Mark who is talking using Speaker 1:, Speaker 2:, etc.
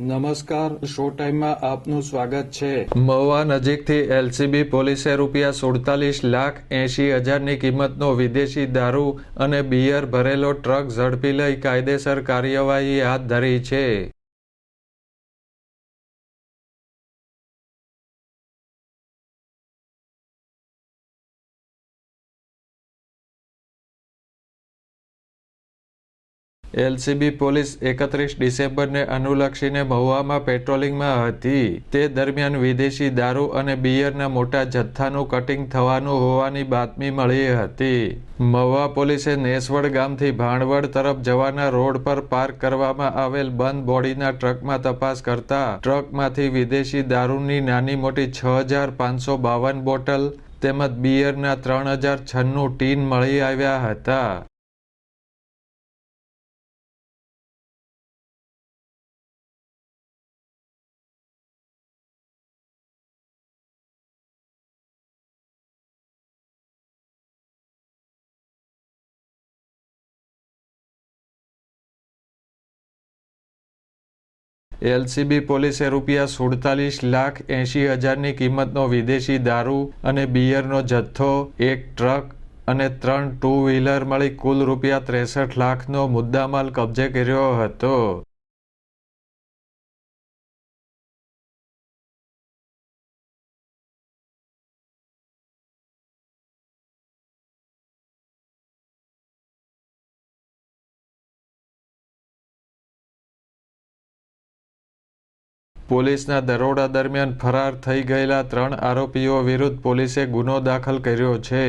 Speaker 1: નમસ્કાર, શો ટાઈમમાં આપનું સ્વાગત છે.
Speaker 2: મહુવા નજીકથી એલસીબી પોલીસે રૂપિયા સુડતાલીસ લાખ એંશી હજારની કિંમતનો વિદેશી દારૂ અને બિયર ભરેલો ટ્રક ઝડપી લઈ કાયદેસર કાર્યવાહી હાથ ધરી છે. એલસીબી પોલીસ એકત્રીસ ડિસેમ્બરને અનુલક્ષીને મહુવામાં પેટ્રોલિંગમાં હતી. તે દરમિયાન વિદેશી દારૂ અને બિયરના મોટા જથ્થાનું કટિંગ થવાનું હોવાની બાતમી મળી હતી. મહુવા પોલીસે નેસવડ ગામથી ભાણવડ તરફ જવાના રોડ પર પાર્ક કરવામાં આવેલ બંધ બોડીના ટ્રકમાં તપાસ કરતા ટ્રકમાંથી વિદેશી દારૂની નાની મોટી છ હજાર પાંચસો બાવન બોટલ તેમજ બિયરના ત્રણ હજાર છન્નું ટીન મળી આવ્યા હતા. એલસીબી પોલીસે રૂપિયા સુડતાલીસ લાખ એંશી હજારની કિંમતનો વિદેશી દારૂ અને બિયરનો જથ્થો, એક ટ્રક અને ત્રણ ટુ વ્હીલર મળી કુલ રૂપિયા ત્રેસઠ લાખનો મુદ્દામાલ કબજે કર્યો હતો. પોલીસના દરોડા દરમિયાન ફરાર થઈ ગયેલા ત્રણ આરોપીઓ વિરુદ્ધ પોલીસે ગુનો દાખલ કર્યો છે.